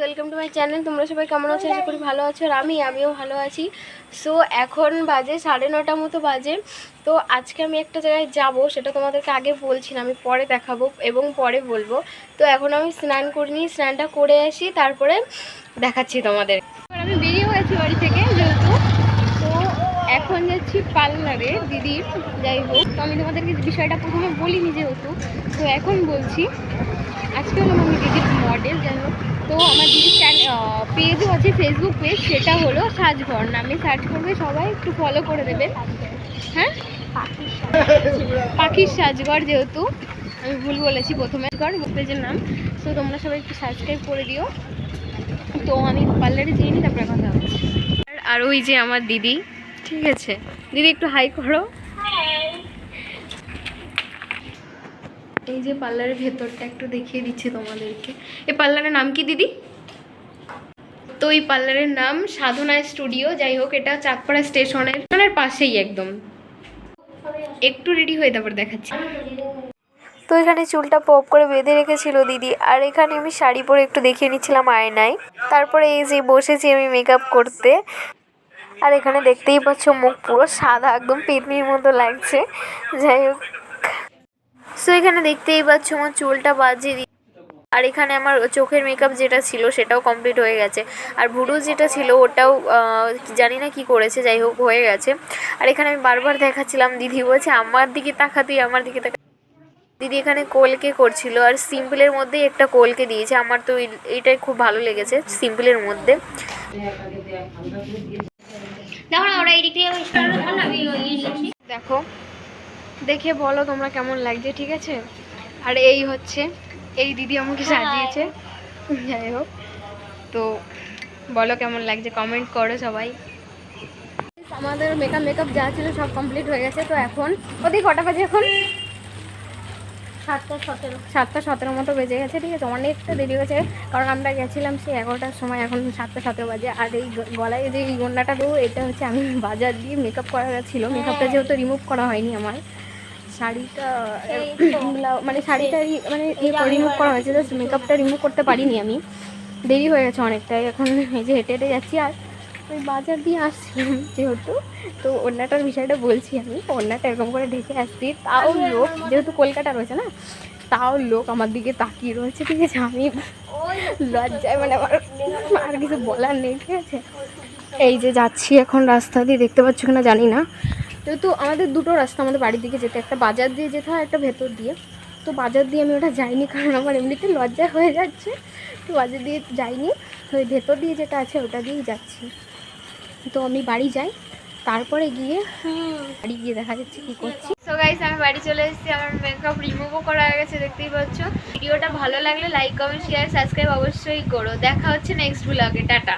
Welcome to my channel তোমরা সবাই কেমন আছো? আশা করি ভালো আছো আর আমি, আমিও ভালো আছি। সো এখন বাজে সাড়ে নটা মতো বাজে। তো আজকে আমি একটা জায়গায় যাব, সেটা তোমাদেরকে আগে বলছি না আমি পরে দেখাবো এবং পরে বলব। তো এখন আমি স্নান করিনি স্নানটা করে আসি, তারপরে দেখাচ্ছি তোমাদের। আমি বেরিয়ে হয়েছি বাড়ি থেকে, যেহেতু। তো এখন যাচ্ছি পার্লারে দিদির যাই হোক। তো আমি তোমাদেরকে বিষয়টা প্রথমে বলিনি যেহেতু, তো এখন বলছি আজকে হলো আমি দিদির মডেল যাই হোক। তো আমার দিদির পেজও আছে ফেসবুক পেজ সেটা হলো সাজঘর নামে সার্চ করবে সবাই, একটু ফলো করে দেবে হ্যাঁ? পাখির সাজঘর যেহেতু, আমি ভুল বলেছি প্রথমে। ঘর পেজের নাম তো তোমরা সবাই একটু সাবস্ক্রাইব করে দিও। তো আমি পার্লারে যেয়ে নিই তারপরে কথা হচ্ছে আর ওই যে আমার দিদি, ঠিক আছে? দিদি একটু হাই করো। এই যে পার্লারের ভেতরটা একটু দেখিয়ে দিচ্ছি তোমাদেরকে। এই পার্লারের নাম কি, দিদি? তো এই পার্লারের নাম সাধনা স্টুডিও, যাই হোক, এটা চাঁদপাড়া স্টেশনের পাশেই একদম। একটু রেডি হয়ে তারপর দেখাচ্ছি। তো এখানে চুলটা পপ করে বেঁধে রেখেছিল দিদি, আর এখানে আমি শাড়ি পরে একটু দেখিয়ে নিচ্ছিলাম আয়নায়। তারপরে এই যে বসেছি আমি মেকআপ করতে, আর এখানে দেখতেই পাচ্ছ মুখ পুরো সাদা, একদম পেতনির মতো লাগছে। যাই হোক সো এখানে দেখতেই পাচ্ছ আমার চুলটা বাজিয়ে দি আর এখানে আমার চোখের মেকআপ যেটা ছিল সেটাও কমপ্লিট হয়ে গেছে। আর ভুরু যেটা ছিল ওটাও জানি না কি করেছে যাই হোক হয়ে গেছে। আর এখানে আমি বারবার দেখাচ্ছিলাম দিদি বলছে আমার দিকে তাকা তুই আমার দিকে তাকা। দিদি এখানে কোলকে করছিল আর সিম্পলের মধ্যেই একটা কোলকে দিয়েছে। আমার তো এইটাই খুব ভালো লেগেছে সিম্পলের মধ্যে। দেখো দেখো বলো তোমরা কেমন লাগছে ঠিক আছে? আর এই হচ্ছে এই দিদি আমাকে সাজিয়েছে। যাই হোক তো বলো কেমন লাগছে কমেন্ট করো সবাই। আমাদের মেকআপ মেকআপ যা ছিল সব কমপ্লিট হয়ে গেছে তো এখন ওদিকে কটা বাজে এখন? সাতটা সতেরো। সাতটা সতেরো মতো বেজে গেছে ঠিক আছে? অনেকটা দেরি হয়েছে কারণ আমরা গেছিলাম সেই এগারোটার সময় এখন সাতটা সতেরো বাজে। আর এই গলায় যে এই গন্ডাটা দেবো এটা হচ্ছে আমি বাজার দিয়ে মেকআপ করা ছিল। মেকআপটা যেহেতু রিমুভ করা হয়নি আমার। শাড়িটা মানে শাড়িটা মানে রিমুভ করা হয়েছে জাস্ট মেকআপটা রিমুভ করতে পারিনি আমি। দেরি হয়ে গেছে অনেকটাই এখন এই যে হেঁটে হেঁটে যাচ্ছি আর ওই বাজার দিয়ে আসছিলাম যেহেতু। তো ওড়নাটার বিষয়টা বলছি আমি ওড়নাটা এরকম করে ঢেকে আসছি। তাও লোক যেহেতু কলকাতা রয়েছে না তাও লোক আমার দিকে তাকিয়ে রয়েছে ঠিক আছে? আমি লজ্জায় মানে আমার আর কিছু বলার নেই ঠিক আছে? এই যে যাচ্ছি এখন রাস্তা দিয়ে দেখতে পাচ্ছ কিনা জানি না। যেহেতু আমাদের দুটো রাস্তা, আমাদের বাড়ির দিকে যেতে, একটা বাজার দিয়ে যেতে হয়, একটা ভেতর দিয়ে। তো বাজার দিয়ে আমি ওটা যাইনি, কারণ আমার এমনিতে লজ্জা হয়ে যাচ্ছে। তো বাজার দিয়ে যাইনি, তো ওই ভেতর দিয়ে যেটা আছে ওটা দিয়েই যাচ্ছি। তো আমি বাড়ি যাই, তারপরে গিয়ে বাড়ি গিয়ে দেখা যাচ্ছে কি করছি। সো গাইস আমি বাড়ি চলে এসেছি, আমার মেকআপ রিমুভও করা হয়ে গেছে, দেখতেই পাচ্ছ। ভিডিওটা ভালো লাগলে লাইক কমেন্ট শেয়ার সাবস্ক্রাইব অবশ্যই করো। দেখা হচ্ছে নেক্সট ব্লগে টাটা।